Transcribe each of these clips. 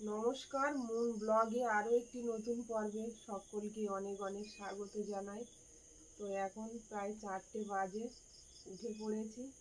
নমস্কার মুন ব্লগে আরও একটি নতুন পর্বে সকলকে অনেক অনেক স্বাগত জানাই। তো এখন প্রায় চারটে বাজে, উঠে পড়েছি।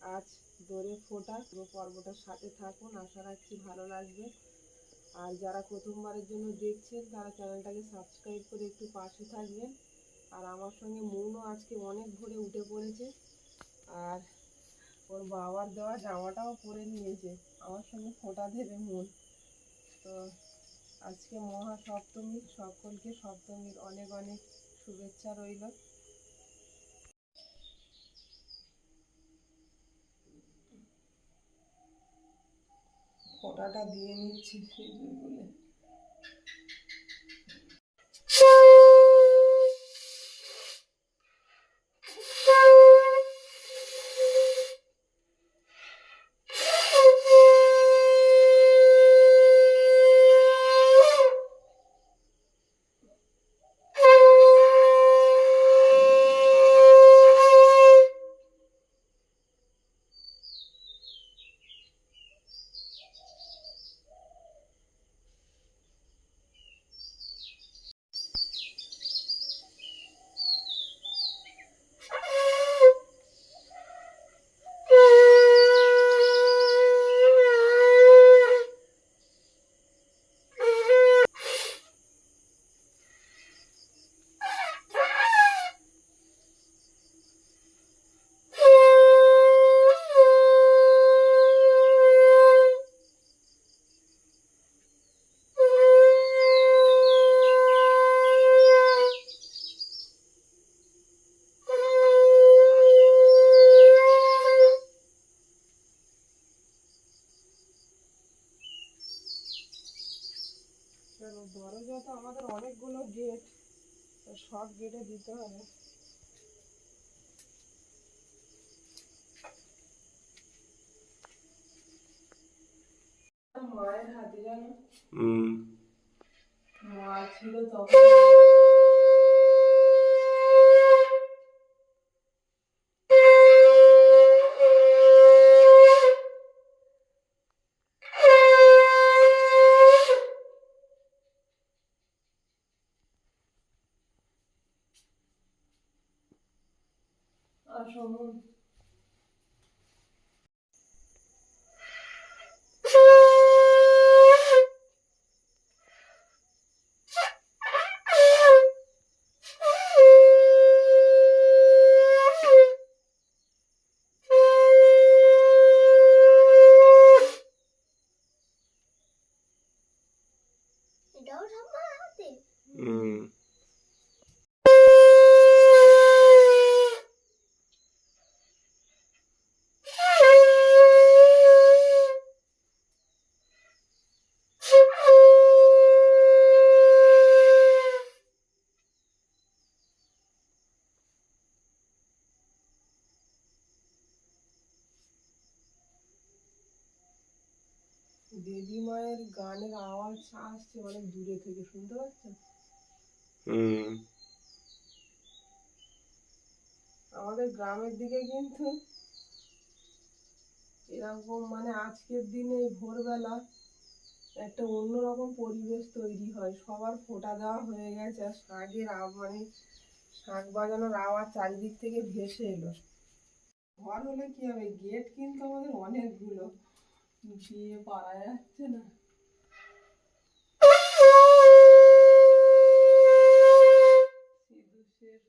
আজ দৌড়ে ফোটা, পুরো পর্বটার সাথে থাকুন, আশা রাখছি ভালো লাগবে। আর যারা প্রথমবারের জন্য দেখছেন, তারা চ্যানেলটাকে সাবস্ক্রাইব করে একটু পাশে থাকবেন। আর আমার সঙ্গে মনও আজকে অনেক ভোরে উঠে পড়েছে। আর ওর বাবার দেওয়া জামাটাও পরে নিয়েছে। আমার সঙ্গে ফোঁটা দেবে মন। তো আজকে মহা সপ্তমী সকলকে সপ্তমীর অনেক অনেক শুভেচ্ছা রইল। ফোটাটা দিয়ে নিচ্ছি বলে চলো দরজা তো আমাদের অনেকগুলো গেট সব গেটে দিতে হবে মায়ের হাতে জানো হুম মা ছিল তখন আসো মন। এটাও ঠাম্মার হাতে হুম দেবী মায়ের গানের আওয়াজ আসছে অনেক দূরে থেকে শুনতে পাচ্ছ হুম। আমাদের গ্রামের দিকে কিন্তু এরকম মানে আজকের দিনে ভোরবেলা একটা অন্যরকম পরিবেশ তৈরি হয়। সবার ফোঁটা দেওয়া হয়ে গেছে আর শাঁখের মানে শাঁখ বাজানোর আওয়াজ চারিদিক থেকে ভেসে এলো। ঘর হলে কি হবে? গেট কিন্তু আমাদের অনেকগুলো। দিয়ে পারা যাচ্ছে না সিঁদুর শেষ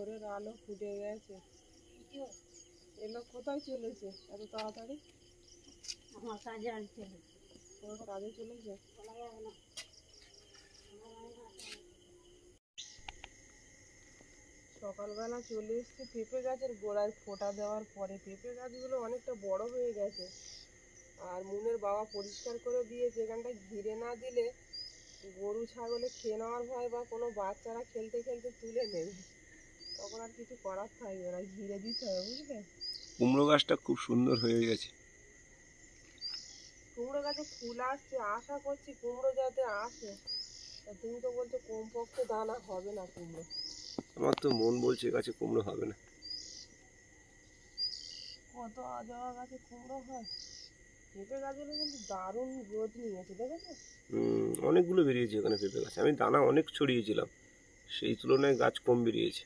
ভোরের আলো ফুটে গেছে। এলো কোথায় চলেছে? এত তাড়াতাড়ি? আমার কাজে আনতে তোমার কাজে চলেছে? সকালবেলা চলে এসেছি পেঁপে গাছের গোড়ায় ফোটা দেওয়ার পরে। পেঁপে গাছগুলো অনেকটা বড় হয়ে গেছে। আর মুনের বাবা পরিষ্কার করে দিয়েছে এখানটা ঘিরে না দিলে গরু ছাগলে খেয়ে নেওয়ার ভয় বা কোনো বাচ্চারা খেলতে খেলতে তুলে নেবে। তখন আর কিছু করার থাকবে না ঘিরে দিতে হবে বুঝলে? কুমড়ো গাছটা খুব সুন্দর হয়ে গেছে। কুমড়ো গাছে ফুল আসছে আশা করছি কুমড়ো যাতে আসে। তা তুমি তো বলছো কমপক্ষে দানা হবে না কুমড়ো। আমার তো মন বলছে গাছে কুমড়ো হবে না। কত আজবা গাছে কুমড়ো হয়। পেঁপে গাছগুলো কিন্তু দারুণ গ্রোথ নিয়েছে দেখেছ? হুম, অনেকগুলো বেরিয়েছে ওখানে পেঁপে গাছ। আমি দানা অনেক ছড়িয়েছিলাম সেই তুলনায় গাছ কম বেরিয়েছে।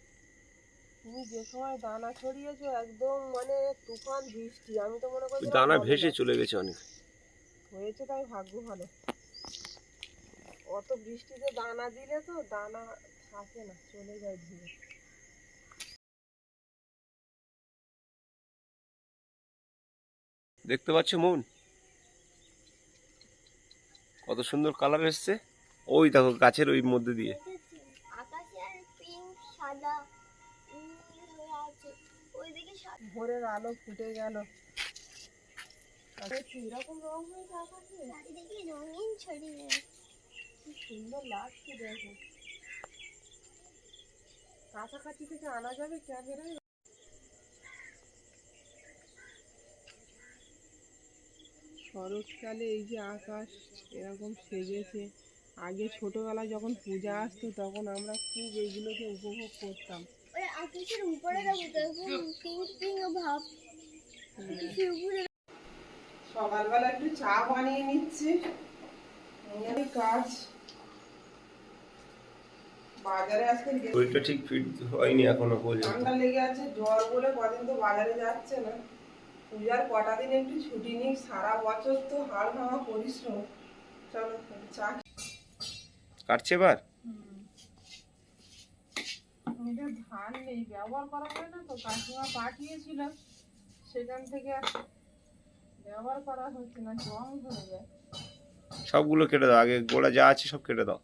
তুমি যে সময় দানা ছড়িয়েছো একদম মানে তুফান বৃষ্টি। আমি তো মনে করি দানা ভেসে চলে গেছে অনেক। হয়েছে তাই ভাগ্য ভালো। অত বৃষ্টিতে দানা দিলে তো দানা থাকে না চলে যায় ধীরে। দেখতে পাচ্ছ মন? কত সুন্দর কালার এসছে। ওই দেখো গাছের ওই মধ্যে দিয়ে। ভোরের আলো ফুটে গেল। এরকম রং হয়েছে আকাশে রঙিন ছড়িয়ে কি সুন্দর লাগছে দেখো। কাছাকাছি থেকে আনা যাবে ক্যামেরায়? শরৎকালে এই যে আকাশ এরকম সেজেছে। আগে ছোটবেলায় যখন পূজা আসতো তখন আমরা খুব এইগুলোকে উপভোগ করতাম। আকাশের উপরে তো পিঙ্ক পিঙ্ক ভাব আকাশের উপরে সকালবেলা একটু চা বানিয়ে নিচ্ছি। কাজ। বাজারে আজকে ওইটা ঠিক ফিট হয়নি এখনও পর্যন্ত। ঠান্ডা লেগে আছে জ্বর বলে কদিন তো বাজারে যাচ্ছে না। পূজার কটা দিন একটু ছুটি নিই সারা বছর তো হাড় ভাঙা পরিশ্রম। চলো চা কাটছে এবার? এটা ধান নেই ব্যবহার করা হয় না তো কাকিমা পাঠিয়েছিল সেখান থেকে ব্যবহার করা হচ্ছে না জং ধরে যায়। সবগুলো কেটে দাও আগে গোড়া যা আছে সব কেটে দাও।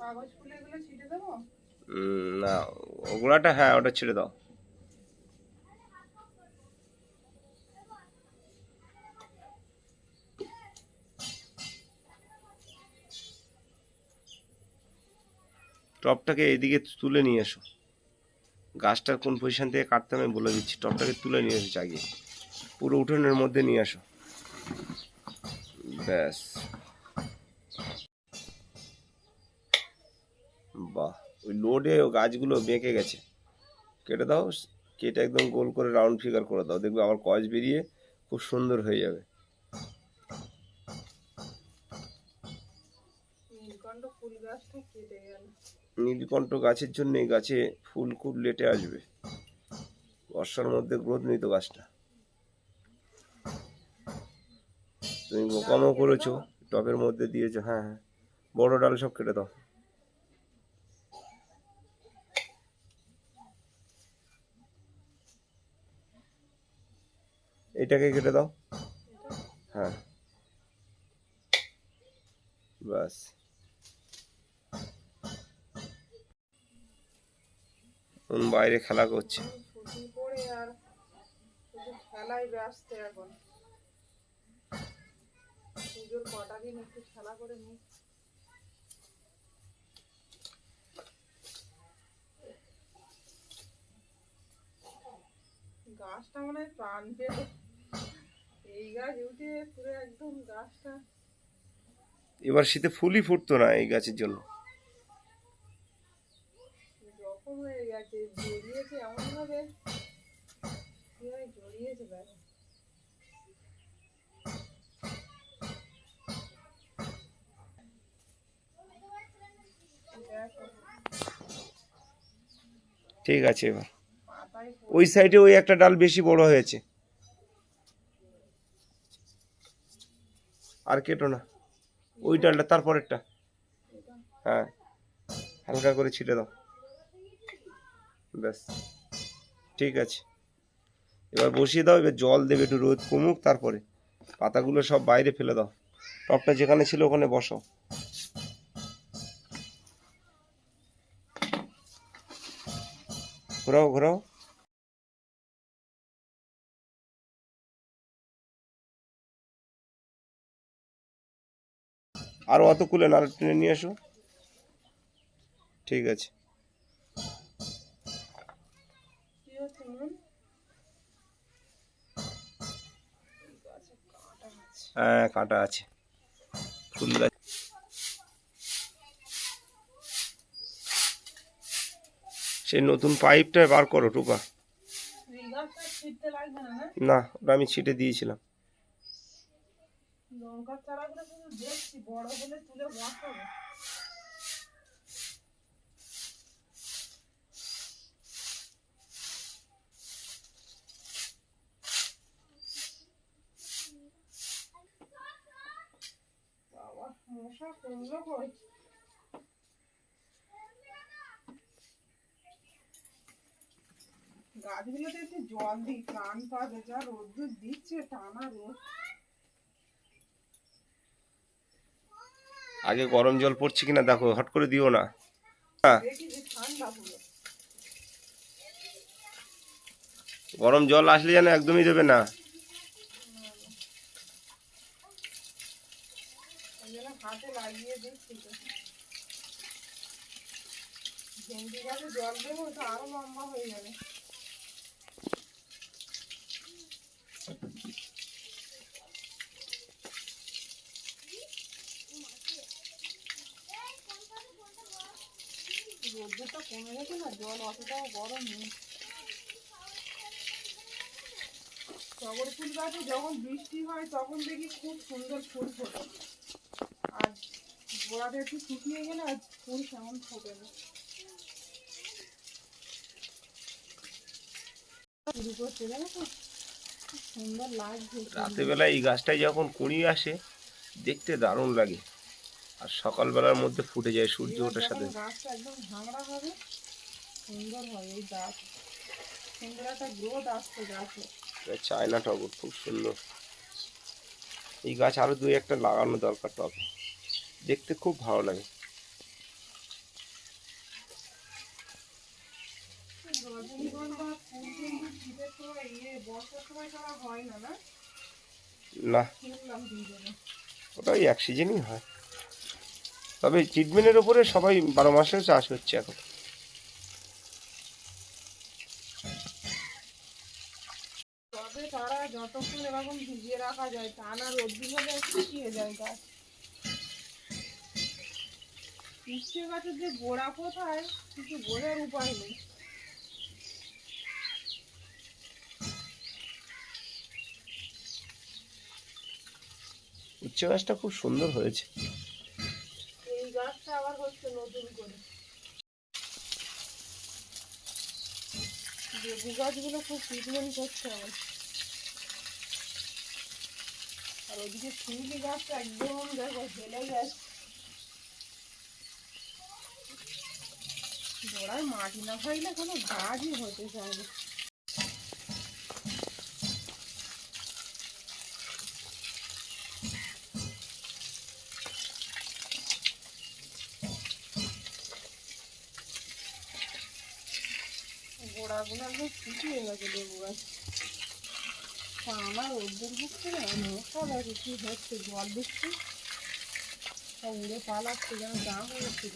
কাগজ ফুলে এগুলো ছিটে দেবো? না ও গোড়াটা হ্যাঁ ওটা ছেড়ে দাও। টপটাকে এদিকে তুলে নিয়ে এসো। গাছটার কোন পজিশান থেকে কাটতে আমি বলে দিচ্ছি, টপটাকে তুলে নিয়ে এসো জাগিয়ে পুরো উঠোনের মধ্যে নিয়ে আসো। ব্যাস। বাহ, ওই লোডে ও গাছগুলো বেঁকে গেছে। কেটে দাও, কেটে একদম গোল করে রাউন্ড ফিগার করে দাও। দেখবে আবার কয়েজ বেরিয়ে খুব সুন্দর হয়ে যাবে। কেটে গেল। নীলকণ্ঠ গাছের জন্য এই গাছে ফুল খুব লেটে আসবে। বর্ষার মধ্যে গ্রোথ নিত গাছটা। তুমি বোকামো করেছ, টবের মধ্যে দিয়েছ হ্যাঁ হ্যাঁ। বড় ডাল সব কেটে দাও। এটাকে কেটে দাও। হ্যাঁ। বাস বাইরে খেলা করছে। খেলায় ব্যস্ত এখন। পুজোর কটা দিন একটু খেলা করে নি। গাছটা মনে হয় প্রাণ পেল। এই গাছ উঠে পুরো একদম গাছটা। এবার শীতে ফুলই ফুটতো না এই গাছের জন্য। জখম হয়ে গেছে জড়িয়েছে দেখো ঠিক আছে এবার। ওই সাইডে ওই একটা ডাল বেশি বড় হয়েছে। আর কেটো না। ওই ডালটা তারপরেরটা। হ্যাঁ। হালকা করে ছিটে দাও। ব্যাস। ঠিক আছে। এবার বসিয়ে দাও, এবার জল দেবে একটু রোদ কমুক, তারপরে পাতাগুলো সব বাইরে ফেলে দাও। টপটা যেখানে ছিল ওখানে বসাও ঘোরাও ঘোরাও। আর অত কুলে না টেনে নিয়ে এসো। ঠিক আছে। হ্যাঁ কাঁটা আছে। ফুল সেই নতুন পাইপটা বার করো লাগবে না, ওটা আমি ছিটে দিয়েছিলাম। লঙ্কার চারাগুলো দেখছি, বড় হলে তুলে কই গাছগুলোতে একটু জল দিই প্রাণ পাবে যা রোদ্দুর দিচ্ছে টানা রোদ আগে গরম জল পড়ছে কিনা দেখো হট করে দিও না। গরম জল আসলে যেন একদমই দেবে না ওই জন্য হাতে লাগিয়ে দিচ্ছি তো ভেন্ডি গাছে জল দেবো তো আরও লম্বা হয়ে যাবে রোদ্দুরটা কমে গেছে না জল অতটাও গরম নেই টগর ফুল গাছে যখন বৃষ্টি হয় তখন দেখি খুব সুন্দর ফুল ফোটে আর গোড়াটা একটু শুকিয়ে গেলে আর ফুল তেমন ফোটে না। শুরু করতে জানো তো সুন্দর লাগছে। রাতেবেলা এই গাছটায় যখন কুড়ি আসে দেখতে দারুণ লাগে। আর সকালবেলার মধ্যে ফুটে যায় সূর্য ওঠার সাথে। গাছটা একদম ভাঙড়া হবে সুন্দর হয় এই গাছ। সুন্দর একটা গ্রোথ আসছে গাছে। চায়না টগর খুব সুন্দর। এই গাছ আরও দুই একটা লাগানো দরকার টবে। দেখতে খুব ভালো লাগে। না ওটা এক সিজনই হয়। তবে ট্রিটমেন্টের ওপরে সবাই বারো মাসেও চাষ হচ্ছে এখন। তারা যতক্ষণ এরকম ভিজিয়ে রাখা যায় টানা হলে যায় গাছ উচ্ছে গাছের যে গোড়া কোথায় কিছু বোঝার উপায় নেই। উচ্চ গাছটা খুব সুন্দর হয়েছে। এই গাছটা আবার হচ্ছে নতুন করে। লেবু গাছগুলো খুব ট্রিটমেন্ট করছে আমার আর ওইদিকে শিউলি গাছটা একদম দেখো হেলে গেছে। গোড়ায় মাটি না থাকলে কোনো গাছই হতে চায় না। গোড়াগুলো একদম শুকিয়ে গেছে লেবু গাছ। আমার রোদ্দুর হচ্ছে না মশা লাগে কি হচ্ছে, জল দিচ্ছি। সব উড়ে পালাচ্ছে যেন দাম হচ্ছে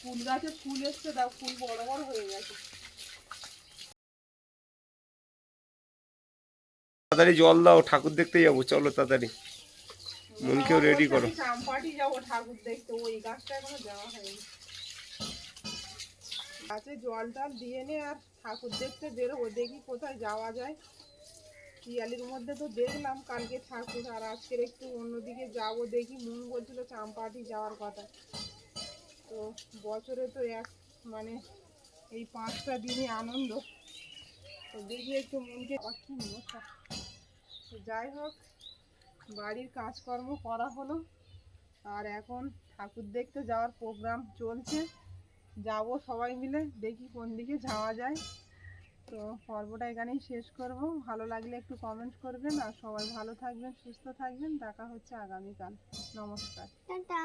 ফুল গাছে ফুল এসছে ফুল বড় বড় হয়ে গেছে তাড়াতাড়ি জল দাও, ঠাকুর দেখতে যাব। চলো তাড়াতাড়ি। মনকেও ready করো। যাব ঠাকুর দেখতে ওই যাওয়া হয়নি গাছে জল টল দিয়ে নে আর ঠাকুর দেখতে বেরোবো, দেখি কোথায় যাওয়া যায়। পিয়ালির মধ্যে তো দেখলাম, কালকে ঠাকুর আর আজকের একটু অন্যদিকে যাব দেখি, মন বলছিল চাম্পাটি যাওয়ার কথা। তো বছরে তো এক মানে এই পাঁচটা দিনই আনন্দ। তো দেখি একটু মনকে মশা তো যাই হোক, বাড়ির কাজকর্ম করা হলো। আর এখন ঠাকুর দেখতে যাওয়ার প্রোগ্রাম চলছে। যাব সবাই মিলে, দেখি কোন দিকে যাওয়া যায়। তো পর্বটা এখানেই শেষ করব। ভালো লাগলে একটু কমেন্ট করবেন। আর সবাই ভালো থাকবেন, সুস্থ থাকবেন। দেখা হচ্ছে আগামীকাল। নমস্কার। টাটা।